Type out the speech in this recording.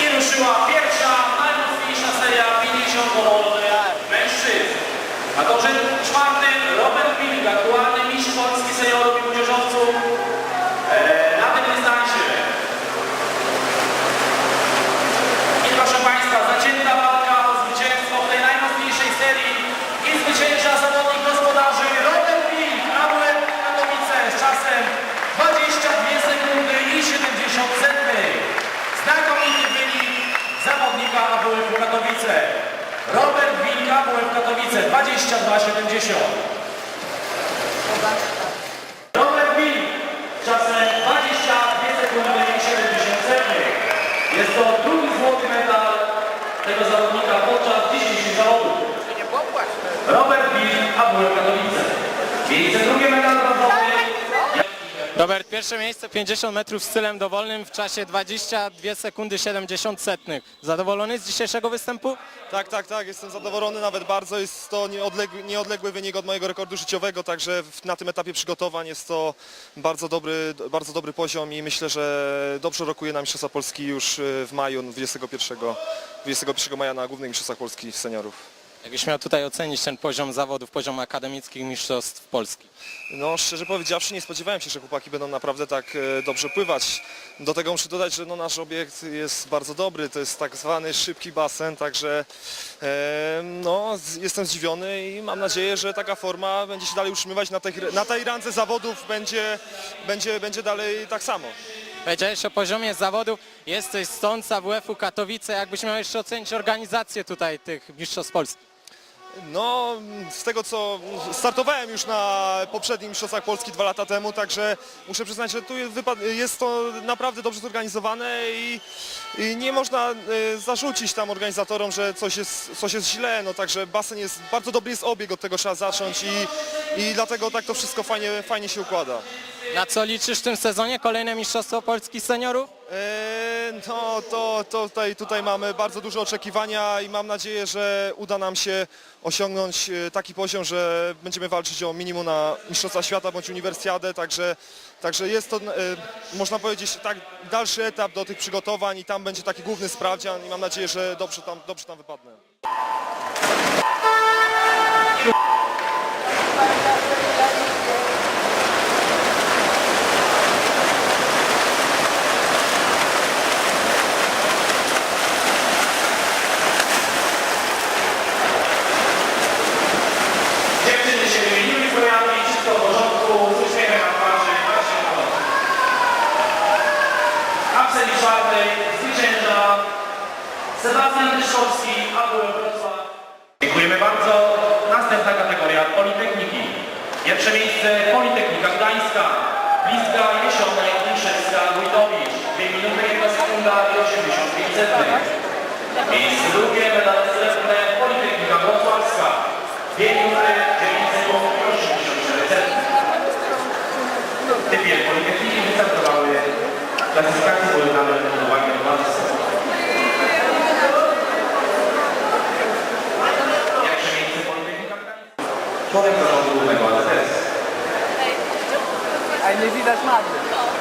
I ruszyła pierwsza, najmocniejsza seria 50 mężczyzn. byłem Katowice 22,70. Robert Bill czasem 22 sekundy 70 sekund. Jest to drugi złoty medal tego zawodnika podczas dzisiejszych zawodów. Robert Bill, a Katowice. Miejsce Robert, pierwsze miejsce 50 metrów stylem dowolnym w czasie 22 sekundy 70 setnych. Zadowolony z dzisiejszego występu? Tak, tak, tak, jestem zadowolony nawet bardzo. Jest to nieodległy, nieodległy wynik od mojego rekordu życiowego, także na tym etapie przygotowań jest to bardzo dobry, bardzo dobry poziom i myślę, że dobrze rokuje na Mistrzostwa Polski już y, w maju 21, 21 maja na głównych Mistrzostwach Polski seniorów. Jakbyś miał tutaj ocenić ten poziom zawodów, poziom akademickich mistrzostw Polski. No szczerze powiedziawszy nie spodziewałem się, że chłopaki będą naprawdę tak e, dobrze pływać. Do tego muszę dodać, że no, nasz obiekt jest bardzo dobry, to jest tak zwany szybki basen, także e, no, z- jestem zdziwiony i mam nadzieję, że taka forma będzie się dalej utrzymywać na tej, na tej randze zawodów, będzie, będzie, będzie dalej tak samo. Powiedziałeś o poziomie zawodów, jesteś stąd z AWF-u Katowice. Jakbyś miał jeszcze ocenić organizację tutaj tych mistrzostw Polski? No, z tego co startowałem już na poprzednim Mistrzostwach Polski dwa lata temu, także muszę przyznać, że tu jest to naprawdę dobrze zorganizowane i, i nie można e, zarzucić tam organizatorom, że coś jest, coś jest źle, no także basen jest, bardzo dobry jest obieg, od tego trzeba zacząć i, i dlatego tak to wszystko fajnie, fajnie się układa. Na co liczysz w tym sezonie? Kolejne mistrzostwo Polski seniorów? E, No to, to tutaj, tutaj mamy bardzo duże oczekiwania i mam nadzieję, że uda nam się osiągnąć e, taki poziom, że będziemy walczyć o minimum na Mistrzostwa Świata bądź Uniwersjadę, także, także jest to, e, można powiedzieć, tak dalszy etap do tych przygotowań i tam będzie taki główny sprawdzian i mam nadzieję, że dobrze tam, dobrze tam wypadnę. Dziewczyny się wymieniły zbrojami, wszystko w porządku, z uśmiechem na twarzy, właśnie na to. A w serii zwycięża Sebastian Dyszkowski, Wrocław. Dziękujemy bardzo. Następna kategoria Politechniki. Pierwsze miejsce Politechnika Gdańska. Blizga, Jesionek, Liszewska, Wójtowicz. 2 minuty 1 sekunda i 85 setnych. Miejsce drugie medale srebrne Politechnika Wrocławska. 2 minuty 9 devido às máquinas.